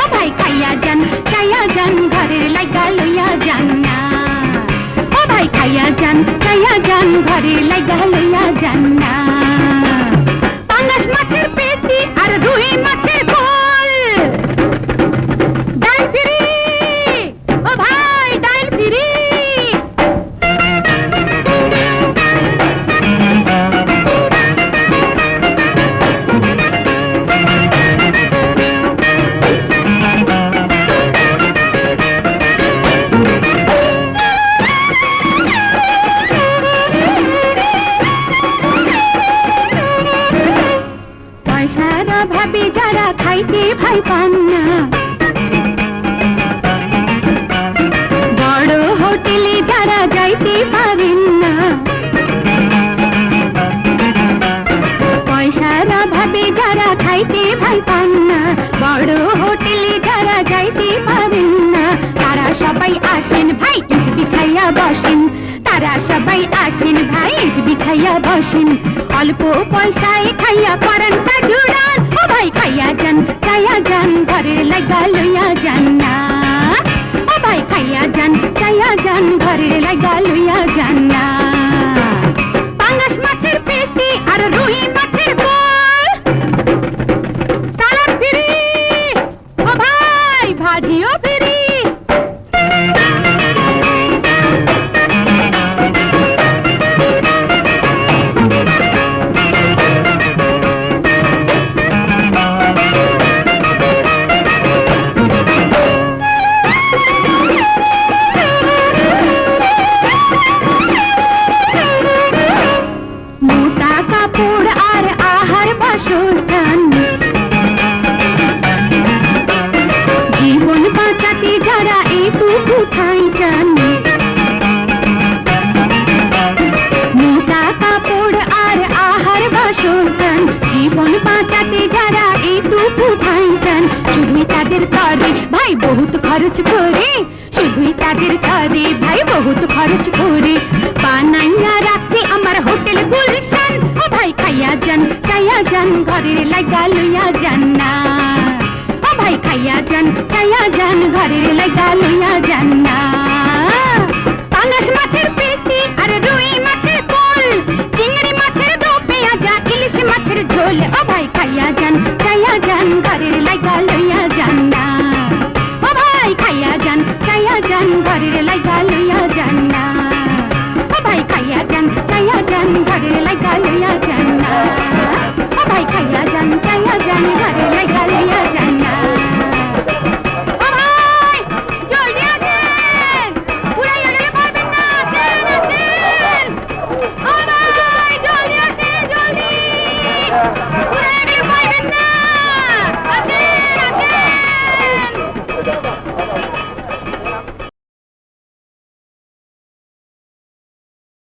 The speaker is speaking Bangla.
ও ভাই খাইয়া যান খাইয়া যান, ঘরের লাগা লইয়া যান না। ও ভাই খাইয়া যান খাইয়া যান, ঘরের লাগা লইয়া যান না। পাঙ্গাস মাছের আর রুই মাছ পয়সার অভাবে যারা খাইতে ভাই পান না। বড় হোটেলে যারা যাইতে পারেন না। পয়সার অভাবে যারা খাইতে ভাই পান না। বড় হোটেলে যারা যাইতে পারেন না। তারা সবাই আসেন ভাই বিছাইয়া বসেন। তারা সবাই আসেন ভাই বিছাইয়া বসেন। অল্প পয়সায় খাইয়া লাগা লইয়া যান না। ভাই খাইয়া যান চাইয়া যান ঘরের লাগা লইয়া যান না। ঠাই চান মোটা কাপড় আর আহার জীবন শুধুই তাদের তরে ভাই বহুত খরচ করে। শুধুই তাদের তরে ভাই বহুত খরচ করে। বানাইয়া রাখছে আমার হোটেল গুলশান। লইয়া যান, ঘরের লাগা লইয়া যান না। পাঙাশ মাছের পেটি আর রুই মাছের কোল, চিংড়ি মাছের দো পেঁয়াজা, ইলিশ মাছের ঝোল, ও ভাই খাইয়া যান চাইয়া যান, ঘরের লাগা লইয়া যান না। ও ভাই খাইয়া যান চাইয়া যান, ঘরের